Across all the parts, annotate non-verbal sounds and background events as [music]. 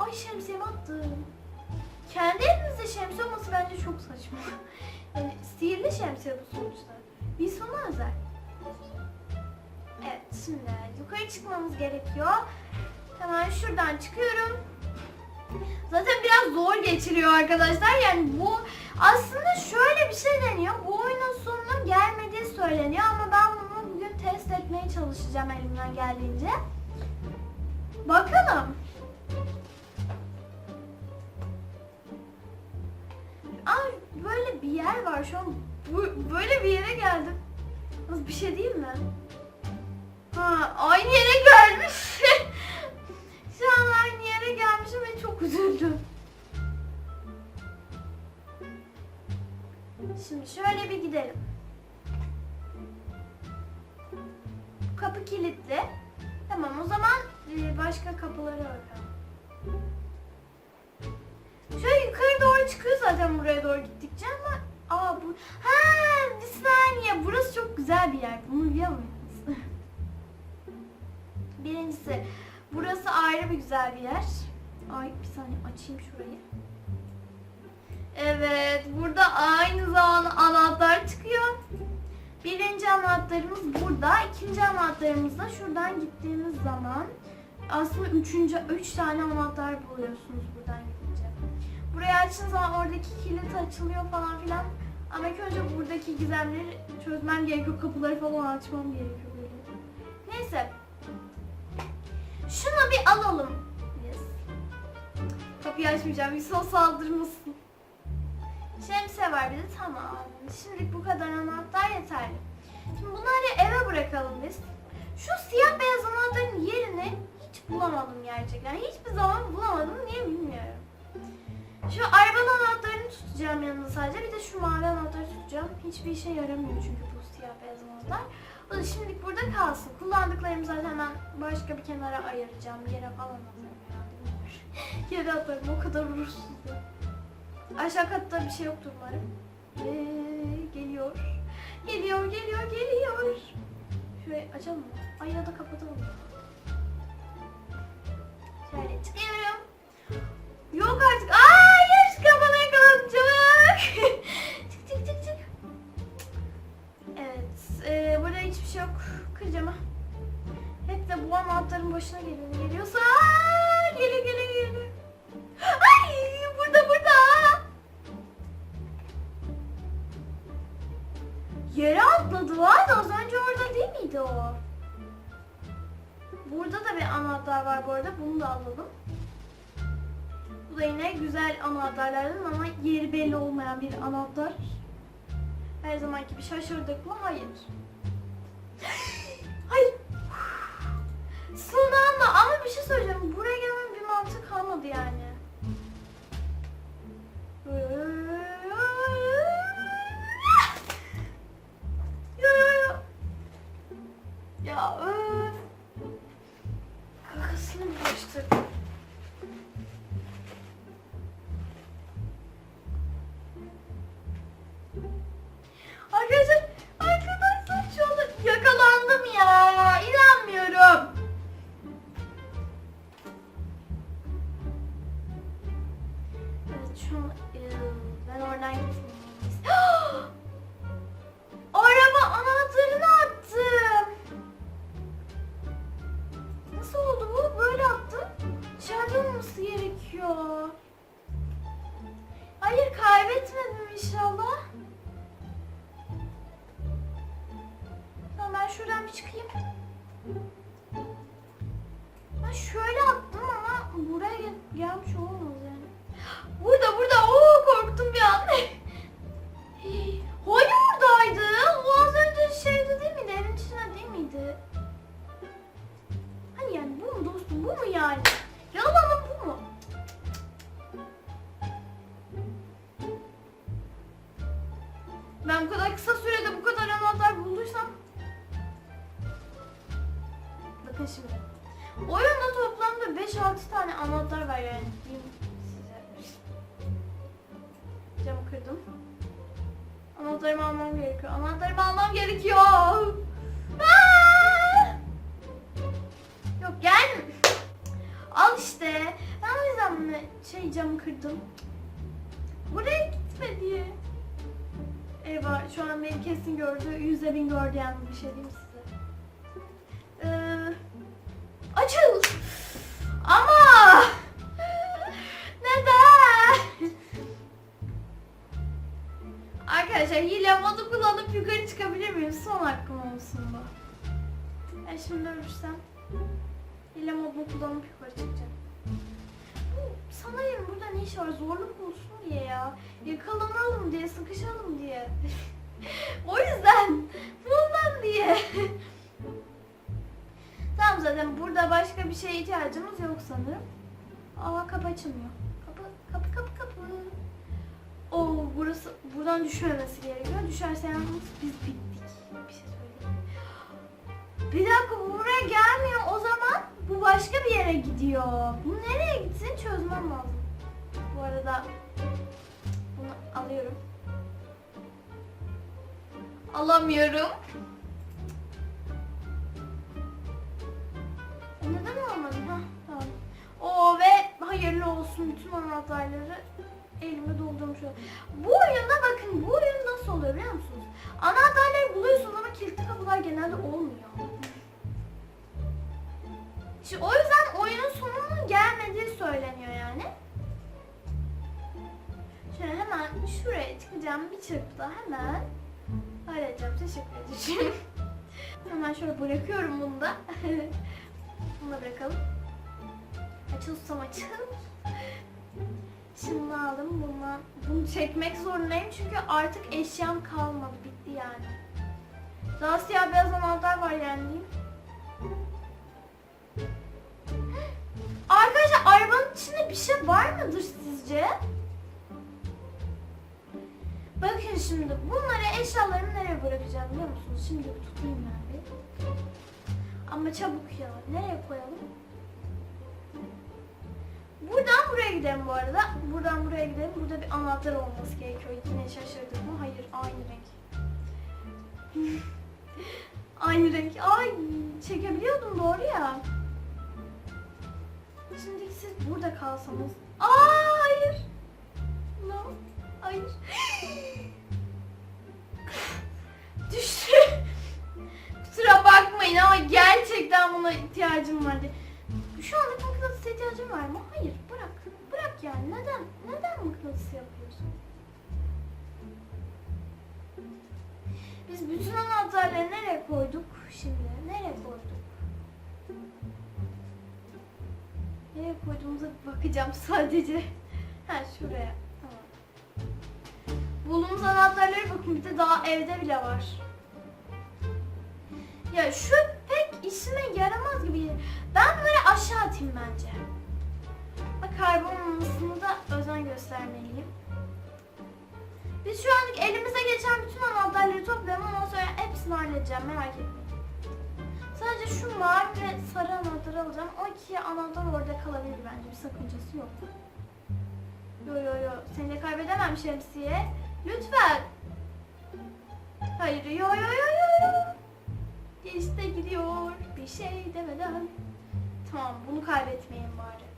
Ay şemsiyemi attım. Kendi evinizde şemsiye olması bence çok saçma. [laughs] Yani sihirli şemsiye bu sonuçta. Bir sona özel. Evet şimdi yukarı çıkmamız gerekiyor. Hemen şuradan çıkıyorum. Zaten biraz zor geçiriyor arkadaşlar. Yani bu aslında şöyle bir şey deniyor. Bu oyunun sonuna gelmediği söyleniyor ama ben bunu bugün test etmeye çalışacağım elimden geldiğince. Bakalım. Bir yer var şu an. Bu, böyle bir yere geldim. Nasıl bir şey değil mi? Ha, aynı yere gelmiş. [laughs] Şu an aynı yere gelmişim ve çok üzüldüm. Şimdi şöyle bir gidelim. Kapı kilitli. Tamam o zaman e, başka kapılara bakalım. Şöyle yukarı doğru çıkıyor zaten buraya doğru gittikçe ama aa bu ha bir saniye burası çok güzel bir yer. Bunu biliyor musunuz? [laughs] Birincisi burası ayrı bir güzel bir yer. Ay bir saniye açayım şurayı. Evet burada aynı zamanda anahtar çıkıyor. Birinci anahtarımız burada. ikinci anahtarımız da şuradan gittiğimiz zaman aslında üçüncü, üç tane anahtar buluyorsunuz buradan. Burayı açtığın zaman oradaki kilit açılıyor falan filan. Ama ilk önce buradaki gizemleri çözmem gerekiyor. Kapıları falan açmam gerekiyor böyle. Neyse. Şunu bir alalım. Biz. Kapıyı açmayacağım. Bir son saldırmasın. Şemsiye var bir de tamam. Şimdilik bu kadar anahtar yeterli. Şimdi bunları eve bırakalım biz. Şu siyah beyaz anahtarın yerini hiç bulamadım gerçekten. Hiçbir zaman bulamadım. Niye bilmiyorum. Şu arabanın anahtarını tutacağım yanında sadece. Bir de şu mavi anahtarı tutacağım. Hiçbir işe yaramıyor çünkü bu siyah beyaz anahtar. O da şimdilik burada kalsın. Kullandıklarımı zaten hemen başka bir kenara ayıracağım. Yere falan atarım herhalde. [laughs] Yere atarım o kadar uğursuzum. Aşağı katta bir şey yoktur umarım. Ee, geliyor. Geliyor, geliyor, geliyor. Şöyle açalım mı? Ay ya da kapatalım. Şöyle çıkıyorum. Yok artık. Aa, Yere atladı var da az önce orada değil miydi o? Burada da bir anahtar var bu arada. Bunu da alalım. Bu da yine güzel anahtarlardan ama yeri belli olmayan bir anahtar. Her zamanki bir şaşırdık mı? Hayır. Ben oradan gitmeyeyim. [gasps] Araba anahtarını attım. Nasıl oldu bu? Böyle attım. Dışarıda olması gerekiyor. Hayır kaybetmedim inşallah. Ben şuradan bir çıkayım. Ben şöyle attım ama buraya gel- gelmiş yani. Burada burada. Oo korktum bir an. Hayır oradaydı. O az önce şeyde değil miydi? Evin içinde değil miydi? Hani yani bu mu dostum? Bu mu yani? Yalanın bu mu? Ben bu kadar kısa sürede bu kadar anahtar bulduysam Bakın şimdi. Oyunda toplamda 5-6 tane anahtar var yani. Camı kırdım. Anahtarımı almam gerekiyor. Anahtarımı almam gerekiyor. Aa! Yok gel. Al işte. Ben o yüzden mi şey camı kırdım. Buraya gitme diye. Eyvah şu an beni kesin gördü. Yüzde bin gördü yani bir şey diyeyim size. Ee, açıl. Çıkabilir miyim? Son hakkım olsun bu. Ben şimdi ölürsem hile modunu kullanıp yukarı çıkacağım. Bu sanırım burada ne iş var? Zorluk olsun diye ya. Yakalanalım diye, sıkışalım diye. [laughs] o yüzden bundan diye. [laughs] tamam zaten burada başka bir şeye ihtiyacımız yok sanırım. Aa kapı açılmıyor. Burası, buradan düşmemesi gerekiyor. Düşerse yalnız biz bittik. Bir şey söyleyeyim. Bir dakika bu buraya gelmiyor. O zaman bu başka bir yere gidiyor. Bu nereye gitsin çözmem lazım. Bu arada bunu alıyorum. Alamıyorum. Neden almadım? Ha, tamam. Oo ve hayırlı olsun bütün anahtarları elime doldurmuş oldum. Bu oyunda bakın bu oyun nasıl oluyor biliyor musunuz? Anahtarları buluyorsunuz ama kilitli kapılar genelde olmuyor. Şimdi o yüzden oyunun sonunun gelmediği söyleniyor yani. Şöyle hemen şuraya çıkacağım bir çırpıda hemen halledeceğim. Teşekkür ederim. [laughs] hemen şöyle bırakıyorum bunu da. [laughs] bunu da bırakalım. Açıl susam açıl. Şimdi aldım bundan. Bunu çekmek zorundayım çünkü artık eşyam kalmadı. Bitti yani. Daha siyah beyaz anahtar var yani diyeyim. [gasps] Arkadaşlar arabanın içinde bir şey var mıdır sizce? Bakın şimdi bunları eşyalarımı nereye bırakacağım biliyor musunuz? Şimdi tutayım ben bir. Ama çabuk ya. Nereye koyalım? Buradan buraya gidelim bu arada. Buradan buraya gidelim. Burada bir anahtar olması gerekiyor. Yine şaşırdık mı? Hayır, aynı renk. [laughs] aynı renk. Ay, çekebiliyordum doğru ya. Şimdi siz burada kalsanız. Aa, hayır. No. Hayır. [gasps] Düştü. [laughs] Kusura bakmayın ama gerçekten buna ihtiyacım vardı. Şu anda mıknatıs ihtiyacım var mı? Hayır. Yani. Neden? Neden mıknatıs yapıyorsun? Biz bütün anahtarları nereye koyduk şimdi? Nereye koyduk? Nereye koyduğumuza bakacağım sadece. Ha şuraya. Tamam. Bulduğumuz anahtarları bakın bir de daha evde bile var. Ya şu pek işime yaramaz gibi. Ben bunları aşağı atayım göstermeliyim. Biz şu anlık elimize geçen bütün anahtarları toplayalım ondan sonra hepsini halledeceğim merak etmeyin. Sadece şu mavi ve sarı anahtarı alacağım. O iki anahtar orada kalabilir bence. Bir sakıncası yok. Yo yo yo. Seni de kaybedemem şemsiye. Lütfen. Hayır yo yo yo yo. İşte gidiyor. Bir şey demeden. Tamam bunu kaybetmeyin bari.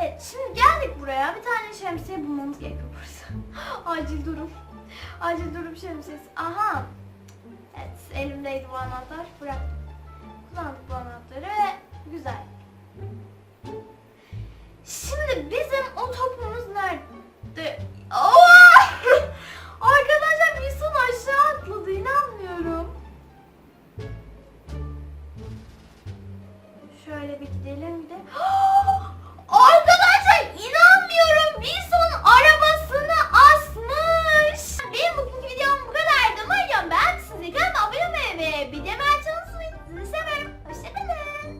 Evet şimdi geldik buraya. Bir tane şemsiye bulmamız gerekiyor burası. [gasps] Acil durum. Acil durum şemsiyesi. Aha. Evet elimdeydi bu anahtar. Bıraktım. Kullandık bu anahtarı ve güzel. Şimdi bizim o topumuz nerede? Oo! [laughs] Arkadaşlar bir son